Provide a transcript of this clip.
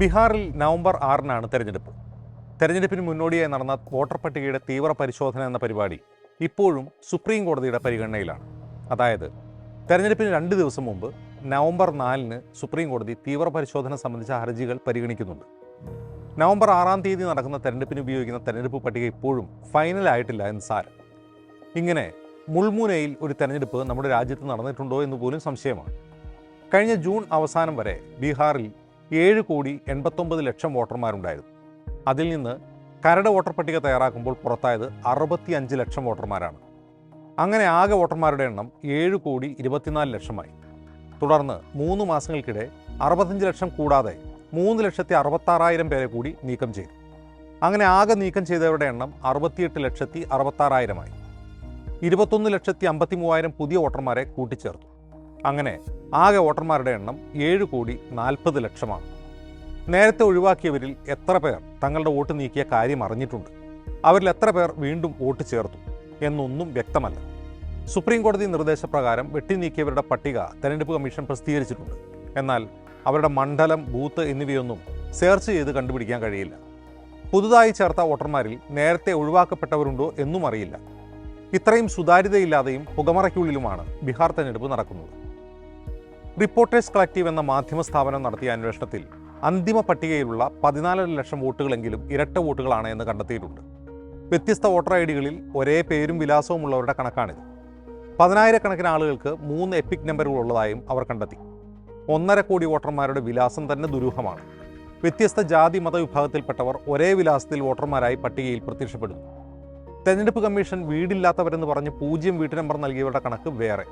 ബീഹാറിൽ നവംബർ ആറിനാണ് തെരഞ്ഞെടുപ്പ്. തെരഞ്ഞെടുപ്പിന് മുന്നോടിയായി നടന്ന വോട്ടർ പട്ടികയുടെ തീവ്ര പരിശോധന എന്ന പരിപാടി ഇപ്പോഴും സുപ്രീം കോടതിയുടെ പരിഗണനയിലാണ്. അതായത് തെരഞ്ഞെടുപ്പിന് രണ്ട് ദിവസം മുമ്പ് നവംബർ നാലിന് സുപ്രീം കോടതി തീവ്ര പരിശോധന സംബന്ധിച്ച ഹർജികൾ പരിഗണിക്കുന്നുണ്ട്. നവംബർ ആറാം തീയതി നടക്കുന്ന തെരഞ്ഞെടുപ്പിന് ഉപയോഗിക്കുന്ന തെരഞ്ഞെടുപ്പ് പട്ടിക ഇപ്പോഴും ഫൈനൽ ആയിട്ടില്ല എന്ന് സാരം. ഇങ്ങനെ മുൾമുനയിൽ ഒരു തെരഞ്ഞെടുപ്പ് നമ്മുടെ രാജ്യത്ത് നടന്നിട്ടുണ്ടോ എന്ന് പോലും സംശയമാണ്. കഴിഞ്ഞ ജൂൺ അവസാനം വരെ ബീഹാറിൽ ഏഴ് കോടി എൺപത്തൊമ്പത് ലക്ഷം വോട്ടർമാരുണ്ടായിരുന്നു. അതിൽ നിന്ന് കരട് വോട്ടർ പട്ടിക തയ്യാറാക്കുമ്പോൾ പുറത്തായത് അറുപത്തി അഞ്ച് ലക്ഷം വോട്ടർമാരാണ്. അങ്ങനെ ആകെ വോട്ടർമാരുടെ എണ്ണം ഏഴ് കോടി ഇരുപത്തിനാല് ലക്ഷമായി. തുടർന്ന് മൂന്ന് മാസങ്ങൾക്കിടെ അറുപത്തഞ്ച് ലക്ഷം കൂടാതെ മൂന്ന് ലക്ഷത്തി അറുപത്താറായിരം പേരെ കൂടി നീക്കം ചെയ്തു. അങ്ങനെ ആകെ നീക്കം ചെയ്തവരുടെ എണ്ണം അറുപത്തിയെട്ട് ലക്ഷത്തി അറുപത്താറായിരമായി. ഇരുപത്തൊന്ന് ലക്ഷത്തി അമ്പത്തി മൂവായിരം പുതിയ വോട്ടർമാരെ കൂട്ടിച്ചേർത്തു. അങ്ങനെ ആകെ വോട്ടർമാരുടെ എണ്ണം ഏഴ് കോടി നാൽപ്പത് ലക്ഷമാണ്. നേരത്തെ ഒഴിവാക്കിയവരിൽ എത്ര പേർ തങ്ങളുടെ വോട്ട് നീക്കിയ കാര്യം അറിഞ്ഞിട്ടുണ്ട്. അവരിൽ എത്ര പേർ വീണ്ടും വോട്ട് ചേർത്തു എന്നൊന്നും വ്യക്തമല്ല. സുപ്രീം കോടതി നിർദ്ദേശപ്രകാരം വെട്ടിനീക്കിയവരുടെ പട്ടിക തെരഞ്ഞെടുപ്പ് കമ്മീഷൻ പ്രസിദ്ധീകരിച്ചിട്ടുണ്ട്. എന്നാൽ അവരുടെ മണ്ഡലം ബൂത്ത് എന്നിവയൊന്നും സെർച്ച് ചെയ്ത് കണ്ടുപിടിക്കാൻ കഴിയില്ല. പുതുതായി ചേർത്ത വോട്ടർമാരിൽ നേരത്തെ ഒഴിവാക്കപ്പെട്ടവരുണ്ടോ എന്നും അറിയില്ല. ഇത്രയും സുതാര്യതയില്ലാതെയും പുകമറയ്ക്കുള്ളിലുമാണ് ബീഹാർ തെരഞ്ഞെടുപ്പ് നടക്കുന്നത്. റിപ്പോർട്ടേഴ്സ് കളക്റ്റീവ് എന്ന മാധ്യമ സ്ഥാപനം നടത്തിയ അന്വേഷണത്തിൽ അന്തിമ പട്ടികയിലുള്ള പതിനാലര ലക്ഷം വോട്ടുകളെങ്കിലും ഇരട്ട വോട്ടുകളാണ് എന്ന് കണ്ടെത്തിയിട്ടുണ്ട്. വ്യത്യസ്ത വോട്ടർ ഐ ഡികളിൽ ഒരേ പേരും വിലാസവും ഉള്ളവരുടെ കണക്കാണിത്. പതിനായിരക്കണക്കിന് ആളുകൾക്ക് മൂന്ന് എപ്പിക് നമ്പറുകൾ ഉള്ളതായും അവർ കണ്ടെത്തി. ഒന്നര കോടി വോട്ടർമാരുടെ വിലാസം തന്നെ ദുരൂഹമാണ്. വ്യത്യസ്ത ജാതി മതവിഭാഗത്തിൽപ്പെട്ടവർ ഒരേ വിലാസത്തിൽ വോട്ടർമാരായി പട്ടികയിൽ പ്രത്യക്ഷപ്പെടുന്നു. തെരഞ്ഞെടുപ്പ് കമ്മീഷൻ വീടില്ലാത്തവരെന്ന് പറഞ്ഞ് പൂജ്യം വീട്ടു നമ്പർ നൽകിയവരുടെ കണക്ക് വേറെ.